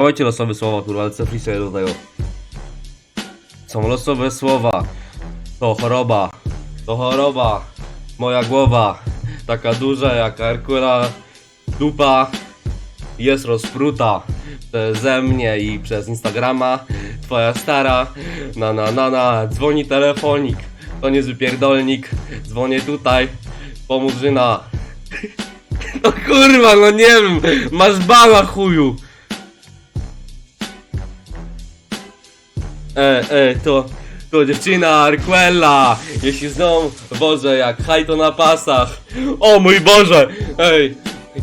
Dawajcie losowe słowa, kurwa, ale co piszę do tego. Są losowe słowa. To choroba. To choroba. Moja głowa. Taka duża jak Herkula. Dupa. Jest rozpruta. Przeze mnie i przez Instagrama. Twoja stara. Na na na na. Dzwoni telefonik. To niezły pierdolnik. Dzwonię tutaj. Pomurzyna. No kurwa, no nie wiem. Masz bana chuju. E, e, to, to dziewczyna Arquella, jeśli zną, Boże, jak hajto na pasach. O mój Boże, ej,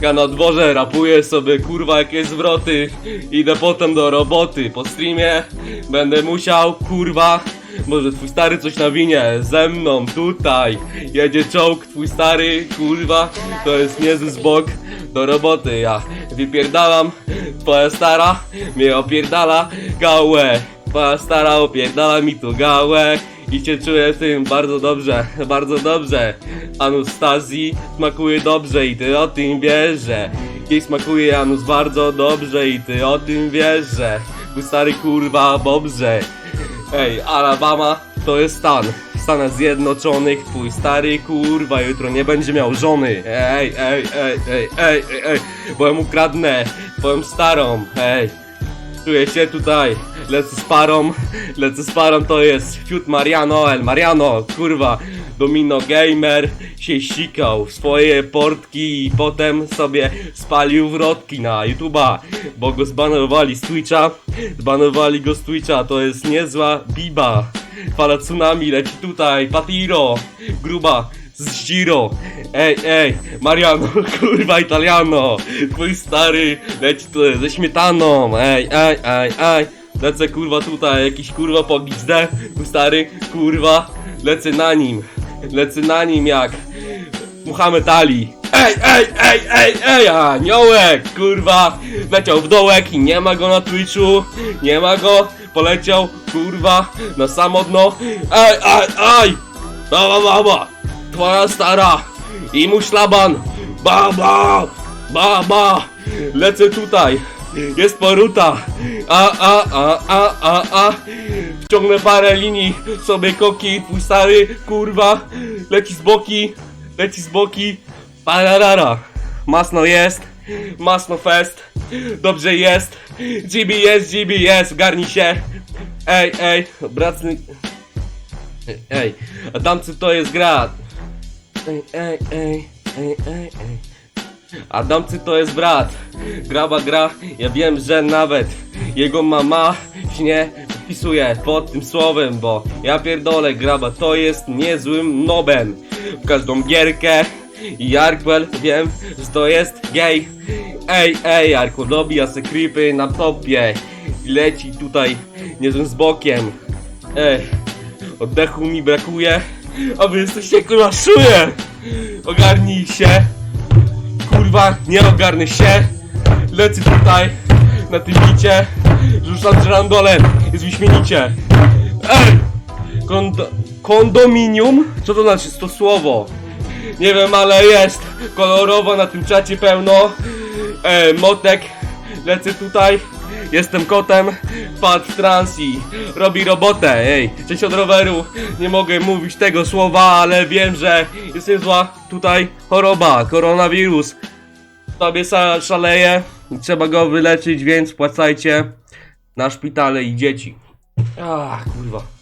ja na dworze rapuję sobie, kurwa, jakie zwroty. Idę potem do roboty, po streamie będę musiał, kurwa, może twój stary coś nawinie, ze mną tutaj, jedzie czołg, twój stary, kurwa, to jest niezły zbok, do roboty ja wypierdalam, twoja stara mnie opierdala, gałę. Twoja stara opierdala mi tu gałę i się czuję tym bardzo dobrze, bardzo dobrze. Anustazji smakuje dobrze i ty o tym wiesz, że jej smakuje anus bardzo dobrze i ty o tym wiesz, że tu stary kurwa dobrze. Ej, Alabama to jest stan. W Stanach Zjednoczonych twój stary kurwa jutro nie będzie miał żony. Ej, ej, ej, ej, ej, ej, ej, bo ja mu kradnę twoją starą, ej. Czuję się tutaj, lecę z parą, lecę z parą, to jest Fiut Mariano, El Mariano, kurwa, Domino Gamer się sikał w swoje portki i potem sobie spalił wrotki na YouTube'a, bo go zbanowali z Twitcha, zbanowali go z Twitcha, to jest niezła biba, fala tsunami leci tutaj, Patiro, gruba, z Giro. Ej, ej, Mariano, kurwa Italiano, twój stary leci tutaj ze śmietaną. Ej, ej, ej, ej. Lecę kurwa tutaj, jakiś kurwa po XD, stary, kurwa, lecę na nim. Lecę na nim jak Muhammad Ali. Ej, ej, ej, ej, ej, aniołek, kurwa, leciał w dołek i nie ma go na Twitchu, nie ma go, poleciał, kurwa, na samo dno, ej, ej, ej, baba, baba, twoja stara. I mój szlaban, baba, baba, lecę tutaj, jest poruta, a, a, a, a, a, a, wciągnę parę linii, sobie koki, twój stary, kurwa, leci z boki, leci z boki, pararara, masno jest, masno fest, dobrze jest, GB jest, GB jest, garnij się, ej, ej, bracny, ej, Adamcy to jest gra, ej, ej, ej, ej, ej, ej. Adamcy to jest brat, graba gra, ja wiem, że nawet jego mama nie podpisuje pod tym słowem, bo ja pierdolę, graba to jest niezłym nobem. W każdą gierkę i Arkwell wiem, że to jest gej. Ej, ej, Arkwell dobija se creepy na topie i leci tutaj niezłym z bokiem. Ej, oddechu mi brakuje, a wy jesteście kurwa szuje! Ogarnij się! kurwa, nie ogarnę się, lecę tutaj, na tym bicie, rzucam żrandolem, jest wyśmienicie. Ej! Kondo kondominium? Co to znaczy to słowo? Nie wiem, ale jest kolorowo na tym czacie pełno. E, motek, lecę tutaj, jestem kotem, wpadł w trans i robi robotę, ej, cześć od roweru, nie mogę mówić tego słowa, ale wiem, że jest niezła tutaj choroba, koronawirus, tobie szaleje trzeba go wyleczyć, więc wpłacajcie na szpitale i dzieci. Ah, kurwa.